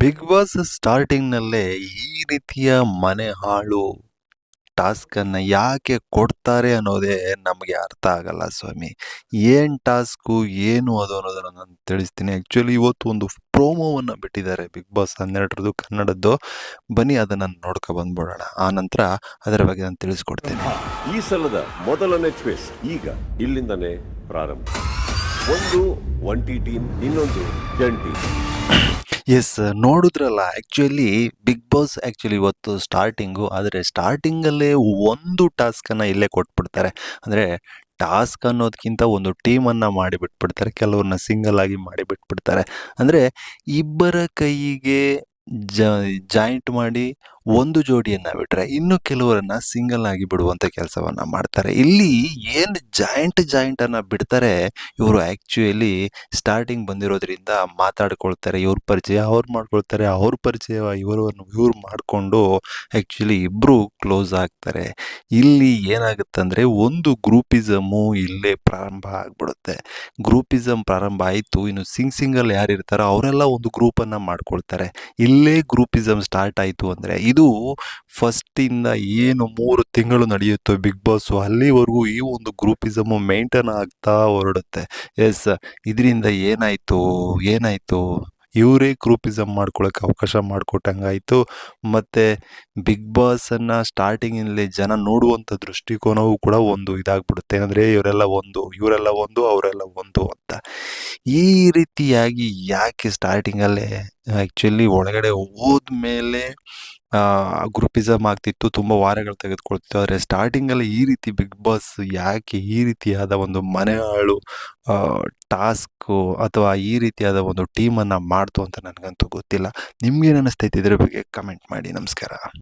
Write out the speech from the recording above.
Big boss ಸ್ಟಾರ್ಟಿಂಗ್‌ನಲ್ಲೇ ಈ ರೀತಿಯ ಮನೆ ಹಾಳು ಟಾಸ್ಕನ್ನು ಯಾಕೆ ಕೊಡ್ತಾರೆ ಅನ್ನೋದೇ ನಮಗೆ ಅರ್ಥ ಆಗಲ್ಲ ಸ್ವಾಮಿ. ಏನು ಟಾಸ್ಕು? ಏನು ಅದು ಅನ್ನೋದನ್ನು ನಾನು ತಿಳಿಸ್ತೀನಿ. ಆ್ಯಕ್ಚುಲಿ ಇವತ್ತು ಒಂದು ಪ್ರೋಮೋವನ್ನ ಬಿಟ್ಟಿದ್ದಾರೆ ಬಿಗ್ ಬಾಸ್ 12ರದ್ದು ಕನ್ನಡದ್ದು. ಬನ್ನಿ ಅದನ್ನ ನೋಡ್ಕೊ ಬಂದ್ಬಿಡೋಣ. ನಂತರ ಅದರ ಬಗ್ಗೆ ನಾನು ತಿಳಿಸ್ಕೊಡ್ತೀನಿ. ಈ ಸಲದ ಮೊದಲನೇ ಟ್ವಿಸ್ಟ್ ಈಗ ಇಲ್ಲಿಂದನೇ ಪ್ರಾರಂಭ ಒಂದು, ಒಂಟಿ ಟೀಮ್ ಇನ್ನೊಂದು ಜಂಟಿ ಎಸ್ ನೋಡಿದ್ರಲ್ಲ ಆ್ಯಕ್ಚುಲಿ ಬಿಗ್ ಬಾಸ್ ಆ್ಯಕ್ಚುಲಿ ಇವತ್ತು ಸ್ಟಾರ್ಟಿಂಗು ಆದರೆ ಸ್ಟಾರ್ಟಿಂಗಲ್ಲೇ ಒಂದು ಟಾಸ್ಕನ್ನು ಇಲ್ಲೇ ಕೊಟ್ಬಿಡ್ತಾರೆ. ಅಂದರೆ ಟಾಸ್ಕ್ ಅನ್ನೋದಕ್ಕಿಂತ ಒಂದು ಟೀಮನ್ನು ಮಾಡಿಬಿಟ್ಬಿಡ್ತಾರೆ, ಕೆಲವ್ರನ್ನ ಸಿಂಗಲ್ ಆಗಿ ಮಾಡಿಬಿಟ್ಬಿಡ್ತಾರೆ ಅಂದರೆ ಇಬ್ಬರ ಕೈಗೆ ಜಾಯಿಂಟ್ ಮಾಡಿ ಒಂದು ಜೋಡಿಯನ್ನ ಬಿಟ್ಟರೆ ಇನ್ನು ಕೆಲವರನ್ನ ಸಿಂಗಲ್ ಆಗಿ ಬಿಡುವಂತ ಕೆಲಸವನ್ನ ಮಾಡ್ತಾರೆ. ಇಲ್ಲಿ ಏನು ಜಾಯಿಂಟ್ ಜಾಯಿಂಟ್ ಅನ್ನ ಬಿಡ್ತಾರೆ, ಇವರು ಆಕ್ಚುಯಲಿ ಸ್ಟಾರ್ಟಿಂಗ್ ಬಂದಿರೋದ್ರಿಂದ ಮಾತಾಡ್ಕೊಳ್ತಾರೆ. ಇವ್ರ ಪರಿಚಯ ಅವ್ರು ಮಾಡ್ಕೊಳ್ತಾರೆ. ಅವ್ರ ಪರಿಚಯ ಇವರನ್ನು ಇವ್ರು ಮಾಡಿಕೊಂಡು ಆ್ಯಕ್ಚುಲಿ ಇಬ್ರು ಕ್ಲೋಸ್ ಆಗ್ತಾರೆ. ಇಲ್ಲಿ ಏನಾಗುತ್ತಂದ್ರೆ ಒಂದು ಗ್ರೂಪಿಸಮು ಇಲ್ಲೇ ಪ್ರಾರಂಭ ಆಗ್ಬಿಡುತ್ತೆ. ಗ್ರೂಪಿಸಮ್ ಪ್ರಾರಂಭ ಆಯಿತು ಇನ್ನು ಸಿಂಗ್ ಸಿಂಗಲ್ ಯಾರಿರ್ತಾರೋ ಅವರೆಲ್ಲ ಒಂದು ಗ್ರೂಪನ್ನು ಮಾಡ್ಕೊಳ್ತಾರೆ. ಇಲ್ಲೇ ಗ್ರೂಪಿಸಮ್ ಸ್ಟಾರ್ಟ್ ಆಯ್ತು ಅಂದ್ರೆ ಇದು ಫಸ್ಟಿಂದ ಏನು ಮೂರು ತಿಂಗಳು ನಡೆಯುತ್ತೋ ಬಿಗ್ ಬಾಸು ಅಲ್ಲಿವರೆಗೂ ಈ ಒಂದು ಗ್ರೂಪಿಸಮು ಮೇಂಟೈನ್ ಆಗ್ತಾ ಹೊರಡುತ್ತೆ. ಎಸ್ ಇದರಿಂದ ಏನಾಯ್ತು? ಏನಾಯ್ತು? ಇವರೇ ಗ್ರೂಪಿಸಮ್ ಮಾಡ್ಕೊಳಕ್ಕೆ ಅವಕಾಶ ಮಾಡಿಕೊಟ್ಟಂಗಾಯಿತು ಮತ್ತು ಬಿಗ್ ಬಾಸನ್ನು ಸ್ಟಾರ್ಟಿಂಗಿನಲ್ಲಿ ಜನ ನೋಡುವಂಥ ದೃಷ್ಟಿಕೋನವೂ ಕೂಡ ಒಂದು ಇದಾಗ್ಬಿಡುತ್ತೆ. ಅಂದರೆ ಇವರೆಲ್ಲ ಒಂದು, ಇವರೆಲ್ಲ ಒಂದು, ಅವರೆಲ್ಲ ಒಂದು. ಈ ರೀತಿಯಾಗಿ ಯಾಕೆ ಸ್ಟಾರ್ಟಿಂಗಲ್ಲೇ ಆ್ಯಕ್ಚುಲಿ ಒಳಗಡೆ ಹೋದ್ಮೇಲೆ ಮೇಲೆ ಗ್ರೂಪಿಸಮ್ ಆಗ್ತಿತ್ತು. ತುಂಬ ವಾರಗಳು ತೆಗೆದುಕೊಳ್ತಿತ್ತು. ಆದರೆ ಸ್ಟಾರ್ಟಿಂಗಲ್ಲಿ ಈ ರೀತಿ ಬಿಗ್ ಬಾಸ್ ಯಾಕೆ ಈ ರೀತಿಯಾದ ಒಂದು ಮನೆ ಆಳು ಟಾಸ್ಕು ಅಥವಾ ಈ ರೀತಿಯಾದ ಒಂದು ಟೀಮನ್ನು ಮಾಡ್ತು ಅಂತ ನನಗಂತೂ ಗೊತ್ತಿಲ್ಲ. ನಿಮ್ಗೇನು ಅನ್ನಿಸ್ತೈತೆ ಇದ್ರ ಬಗ್ಗೆ ಕಮೆಂಟ್ ಮಾಡಿ. ನಮಸ್ಕಾರ.